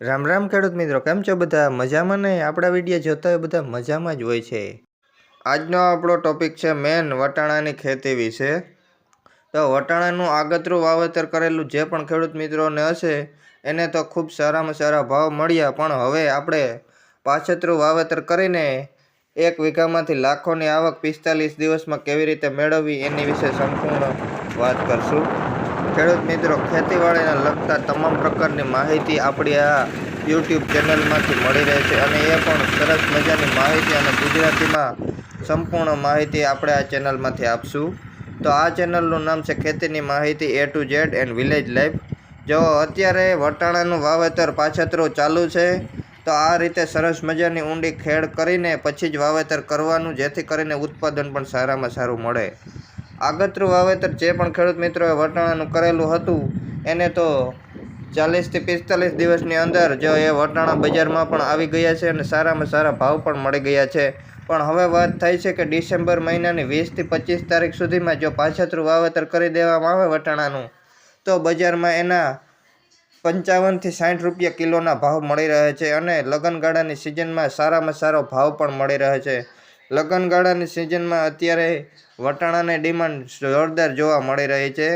રામ રામ ખેડૂત મિત્રો, કેમ છો બધા? મજામાં ને? આપણા વીડિયો જોતા હોય બધા મજામાં જ હોય છે. આજનો આપણો ટોપિક છે મેન વટાણાની ખેતી વિશે. તો વટાણાનું આગતરું વાવેતર કરેલું જે પણ ખેડૂત મિત્રોને હશે, એને તો ખૂબ સારામાં સારા ભાવ મળ્યા. પણ હવે આપણે પાછતરું વાવેતર કરીને એક વીઘામાંથી લાખોની આવક પિસ્તાલીસ દિવસમાં કેવી રીતે મેળવવી એની વિશે સંપૂર્ણ વાત કરશું. ખેડૂત મિત્રો, ખેતીવાડીને લગતા તમામ પ્રકારની માહિતી આપણી આ યુટ્યુબ ચેનલમાંથી મળી રહે છે અને એ પણ સરસ મજાની માહિતી અને ગુજરાતીમાં સંપૂર્ણ માહિતી આપણે આ ચેનલમાંથી આપશું. તો આ ચેનલનું નામ છે ખેતીની માહિતી A to Z and village life જો અત્યારે વટાણાનું વાવેતર પાછતરું ચાલુ છે, તો આ રીતે સરસ મજાની ઊંડી ખેડ કરીને પછી જ વાવેતર કરવાનું, જેથી કરીને ઉત્પાદન પણ સારામાં સારું મળે. આગતરું વાવેતર જે પણ ખેડૂત મિત્રોએ વટાણાનું કરેલું હતું, એને તો ચાલીસથી પિસ્તાલીસ દિવસની અંદર જો એ વટાણા બજારમાં પણ આવી ગયા છે અને સારામાં સારા ભાવ પણ મળી ગયા છે. પણ હવે વાત થાય છે કે ડિસેમ્બર મહિનાની વીસથી પચીસ તારીખ સુધીમાં જો પાછતરું વાવેતર કરી દેવામાં આવે વટાણાનું, તો બજારમાં એના પંચાવનથી સાઠ રૂપિયા કિલોના ભાવ મળી રહે છે અને લગનગાળાની સિઝનમાં સારામાં સારો ભાવ પણ મળી રહે છે. લગનગાળાની સિઝનમાં અત્યારે વટાણાની ડિમાન્ડ જોરદાર જોવા મળી રહી છે.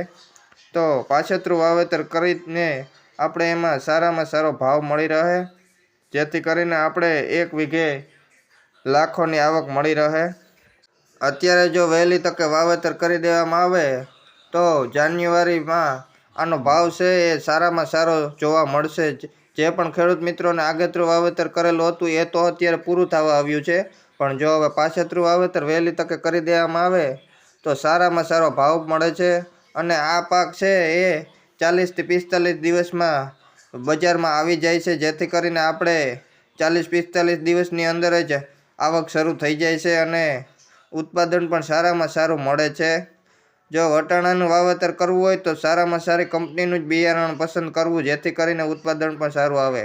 તો પાછતરું વાવેતર કરીને આપણે એમાં સારામાં સારો ભાવ મળી રહે, જેથી કરીને આપણે એક વીઘે લાખોની આવક મળી રહે. અત્યારે જો વહેલી તકે વાવેતર કરી દેવામાં આવે, તો જાન્યુઆરીમાં આનો ભાવ છે એ સારામાં સારો જોવા મળશે. જે પણ ખેડૂત મિત્રોને આગતરું વાવેતર કરેલું હતું એ તો અત્યારે પૂરું થવા આવ્યું છે. પણ જો હવે પાછતરું વાવેતર વહેલી તકે કરી દેવામાં આવે, તો સારામાં સારો ભાવ મળે છે. અને આ પાક છે એ ચાલીસથી પિસ્તાલીસ દિવસમાં બજારમાં આવી જાય છે, જેથી કરીને આપણે ચાલીસ પિસ્તાલીસ દિવસની અંદર જ આવક શરૂ થઈ જાય છે અને ઉત્પાદન પણ સારામાં સારું મળે છે. જો વટાણાનું વાવેતર કરવું હોય તો સારામાં સારી કંપનીનું જ બિયારણ પસંદ કરવું, જેથી કરીને ઉત્પાદન પણ સારું આવે.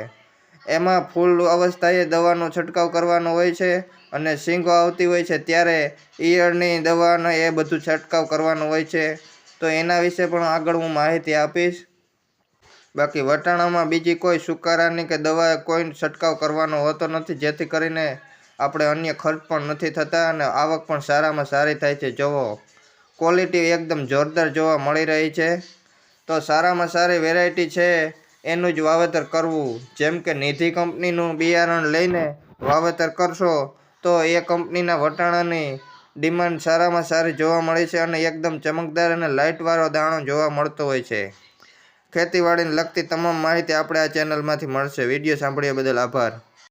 એમાં ફૂલ અવસ્થાએ દવાનો છંટકાવ કરવાનો હોય છે અને સિંગો આવતી હોય છે ત્યારે ઈયળની દવાનો એ બધું છંટકાવ કરવાનો હોય છે. તો એના વિશે પણ આગળ હું માહિતી આપીશ. બાકી વટાણામાં બીજી કોઈ સુકારાની કે દવા કોઈ છંટકાવ કરવાનો હોતો નથી, જેથી કરીને આપણે અન્ય ખર્ચ પણ નથી થતા અને આવક પણ સારામાં સારી થાય છે. જુઓ, ક્વોલિટી એકદમ જોરદાર જોવા મળી રહી છે. તો સારામાં સારી વેરાયટી છે એનું જ વાવેતર કરવું. જેમ કે નિધિ કંપનીનું બિયારણ લઈને વાવેતર કરશો, તો એ કંપનીના વટાણાની ડિમાન્ડ સારામાં સારી જોવા મળે છે અને એકદમ ચમકદાર અને લાઇટવાળો દાણો જોવા મળતો હોય છે. ખેતીવાડીને લગતી તમામ માહિતી આપણે આ ચેનલમાંથી મળશે. વીડિયો સાંભળ્યા બદલ આભાર.